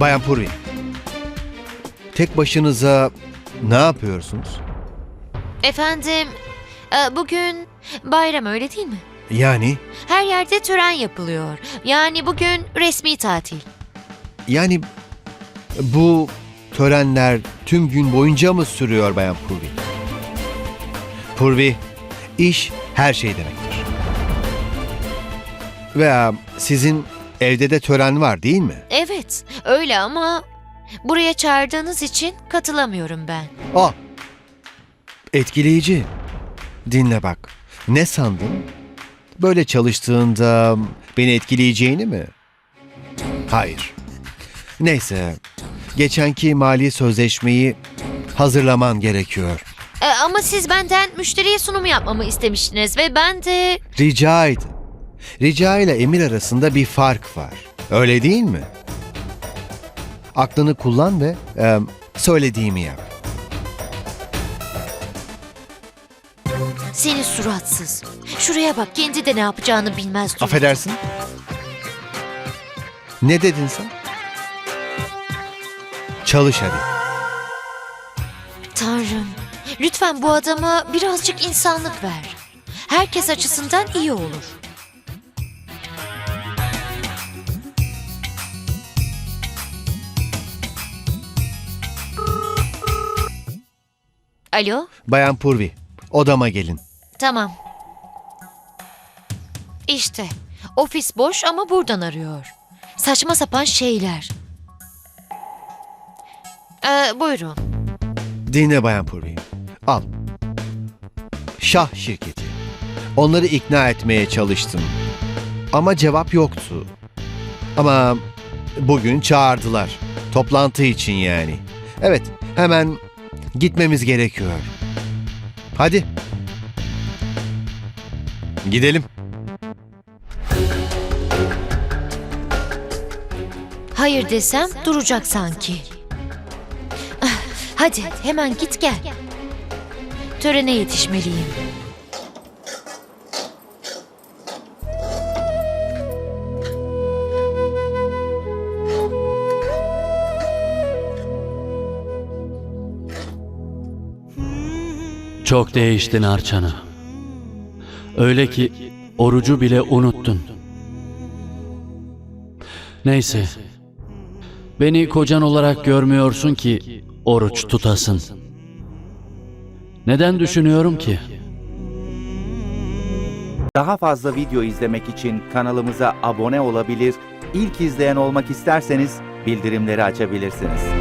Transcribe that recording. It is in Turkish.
Bayan Purvi. Tek başınıza ne yapıyorsunuz? Efendim, e, bugün bayram öyle değil mi? Yani, Her yerde tören yapılıyor. Yani bugün resmi tatil. yani bu törenler tüm gün boyunca mı sürüyor Bayan Purvi? Purvi, iş her şey demektir. Veya sizin evde de tören var değil mi? Evet, öyle ama buraya çağırdığınız için katılamıyorum ben. Ah, etkileyici. Dinle bak. Ne sandın? Böyle çalıştığında beni etkileyeceğini mi? Hayır. Neyse. Geçenki mali sözleşmeyi hazırlaman gerekiyor. E, ama siz benden müşteriye sunumu yapmamı istemiştiniz ve ben de... Rica et. Rica ile emir arasında bir fark var. Öyle değil mi? Aklını kullan ve e, söylediğimi yap. Seni suratsız. Şuraya bak kendi de ne yapacağını bilmez. durumda. Affedersin. Ne dedin sen? Çalış hadi. Tanrım, lütfen bu adama birazcık insanlık ver. Herkes açısından iyi olur. Alo, Bayan Purvi, odama gelin. tamam. İşte, ofis boş ama buradan arıyor. Saçma sapan şeyler. Ee, buyurun. Dinle Bayan Purvi. Al. Şah şirketi. Onları ikna etmeye çalıştım. Ama cevap yoktu. Ama bugün çağırdılar. Toplantı için yani. Evet, hemen gitmemiz gerekiyor. Hadi. Gidelim. Hayır desem duracak sanki. Ah, Hadi hemen git gel. Törene yetişmeliyim. Çok değiştin Arçana. Öyle ki orucu bile unuttun. Neyse. Beni kocan olarak görmüyorsun ki oruç tutasın. Neden düşünüyorum ki? Daha fazla video izlemek için kanalımıza abone olabilir, ilk izleyen olmak isterseniz bildirimleri açabilirsiniz.